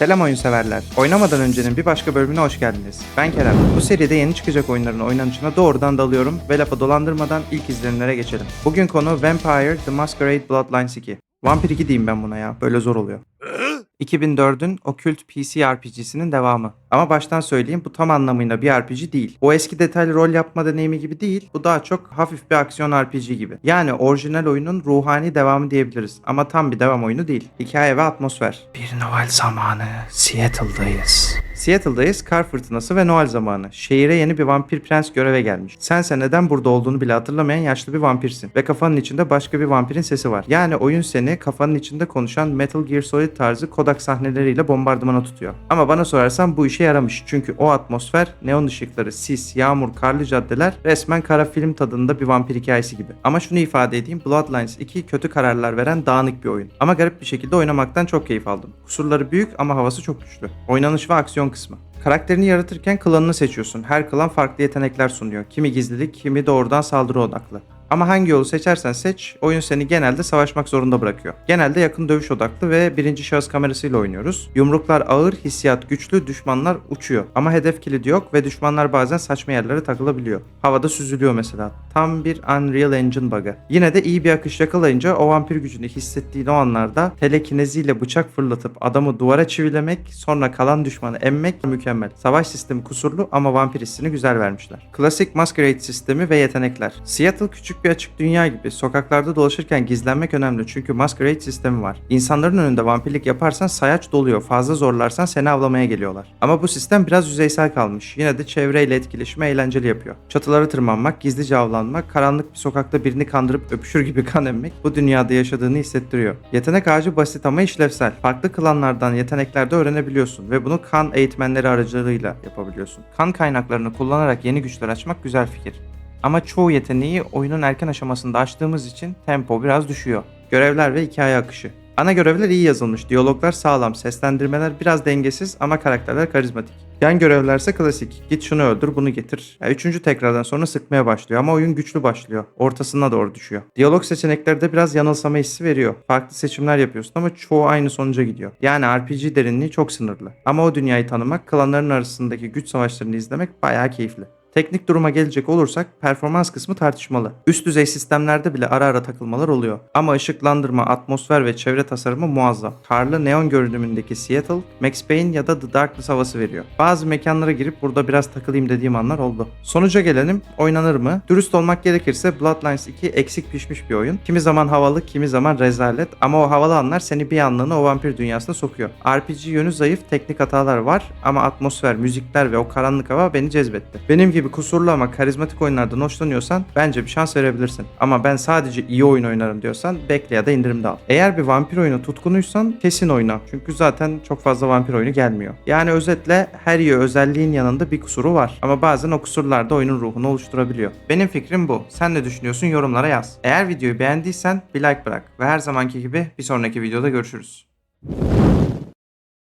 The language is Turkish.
Selam oyun severler. Oynamadan öncenin bir başka bölümüne hoş geldiniz. Ben Kerem. Bu seride yeni çıkacak oyunların oynanışına doğrudan dalıyorum ve lafı dolandırmadan ilk izlenimlere geçelim. Bugün konu Vampire The Masquerade Bloodlines 2. Vampir 2 diyeyim ben buna ya. Böyle zor oluyor. 2004'ün okült PC RPG'sinin devamı. Ama baştan söyleyeyim bu tam anlamıyla bir RPG değil. O eski detaylı rol yapma deneyimi gibi değil. Bu daha çok hafif bir aksiyon RPG gibi. Yani orijinal oyunun ruhani devamı diyebiliriz. Ama tam bir devam oyunu değil. Hikaye ve atmosfer. Bir Noel zamanı. Seattle'dayız. Seattle'dayız, kar fırtınası ve Noel zamanı. Şehire yeni bir vampir prens göreve gelmiş. Sense neden burada olduğunu bile hatırlamayan yaşlı bir vampirsin. Ve kafanın içinde başka bir vampirin sesi var. Yani oyun seni kafanın içinde konuşan Metal Gear Solid tarzı Kodak sahneleriyle bombardımana tutuyor. Ama bana sorarsan bu işe yaramış. Çünkü o atmosfer, neon ışıkları, sis, yağmur, karlı caddeler resmen kara film tadında bir vampir hikayesi gibi. Ama şunu ifade edeyim, Bloodlines 2 kötü kararlar veren dağınık bir oyun. Ama garip bir şekilde oynamaktan çok keyif aldım. Kusurları büyük ama havası çok güçlü. Oynanış ve aksiyon kısmı. Karakterini yaratırken klanını seçiyorsun. Her klan farklı yetenekler sunuyor. Kimi gizlilik, kimi doğrudan saldırı odaklı. Ama hangi yolu seçersen seç, oyun seni genelde savaşmak zorunda bırakıyor. Genelde yakın dövüş odaklı ve birinci şahıs kamerasıyla oynuyoruz. Yumruklar ağır, hissiyat güçlü, düşmanlar uçuyor. Ama hedef kilidi yok ve düşmanlar bazen saçma yerlere takılabiliyor. Havada süzülüyor mesela. Tam bir Unreal Engine bug'ı. Yine de iyi bir akış yakalayınca o vampir gücünü hissettiğin o anlarda telekineziyle bıçak fırlatıp adamı duvara çivilemek, sonra kalan düşmanı emmek mükemmel. Savaş sistemi kusurlu ama vampir hissini güzel vermişler. Klasik Masquerade sistemi ve yetenekler. Seattle küçük bir açık dünya gibi. Sokaklarda dolaşırken gizlenmek önemli çünkü Masquerade sistemi var. İnsanların önünde vampirlik yaparsan sayaç doluyor. Fazla zorlarsan seni avlamaya geliyorlar. Ama bu sistem biraz yüzeysel kalmış. Yine de çevreyle etkileşimi eğlenceli yapıyor. Çatılara tırmanmak, gizlice avlanmak, karanlık bir sokakta birini kandırıp öpüşür gibi kan emmek bu dünyada yaşadığını hissettiriyor. Yetenek ağacı basit ama işlevsel. Farklı klanlardan yetenekler de öğrenebiliyorsun ve bunu kan eğitmenleri aracılığıyla yapabiliyorsun. Kan kaynaklarını kullanarak yeni güçler açmak güzel fikir. Ama çoğu yeteneği oyunun erken aşamasında açtığımız için tempo biraz düşüyor. Görevler ve hikaye akışı. Ana görevler iyi yazılmış, diyaloglar sağlam, seslendirmeler biraz dengesiz ama karakterler karizmatik. Yan görevlerse klasik. Git şunu öldür, bunu getir. Ya, üçüncü tekrardan sonra sıkmaya başlıyor ama oyun güçlü başlıyor. Ortasına doğru düşüyor. Diyalog seçenekleri de biraz yanılsama hissi veriyor. Farklı seçimler yapıyorsun ama çoğu aynı sonuca gidiyor. Yani RPG derinliği çok sınırlı. Ama o dünyayı tanımak, klanların arasındaki güç savaşlarını izlemek bayağı keyifli. Teknik duruma gelecek olursak performans kısmı tartışmalı. Üst düzey sistemlerde bile ara ara takılmalar oluyor. Ama ışıklandırma, atmosfer ve çevre tasarımı muazzam. Karlı neon görünümündeki Seattle, Max Payne ya da The Darkness havası veriyor. Bazı mekanlara girip burada biraz takılayım dediğim anlar oldu. Sonuca gelelim, oynanır mı? Dürüst olmak gerekirse Bloodlines 2 eksik pişmiş bir oyun. Kimi zaman havalı, kimi zaman rezalet ama o havalı anlar seni bir anlığına o vampir dünyasına sokuyor. RPG yönü zayıf, teknik hatalar var ama atmosfer, müzikler ve o karanlık hava beni cezbetti. Benim gibi kusurlu ama karizmatik oyunlardan hoşlanıyorsan bence bir şans verebilirsin. Ama ben sadece iyi oyun oynarım diyorsan bekle ya da indirimde al. Eğer bir vampir oyunu tutkunuysan kesin oyna. Çünkü zaten çok fazla vampir oyunu gelmiyor. Yani özetle her iyi özelliğin yanında bir kusuru var. Ama bazen o kusurlar da oyunun ruhunu oluşturabiliyor. Benim fikrim bu. Sen ne düşünüyorsun yorumlara yaz. Eğer videoyu beğendiysen bir like bırak. Ve her zamanki gibi bir sonraki videoda görüşürüz.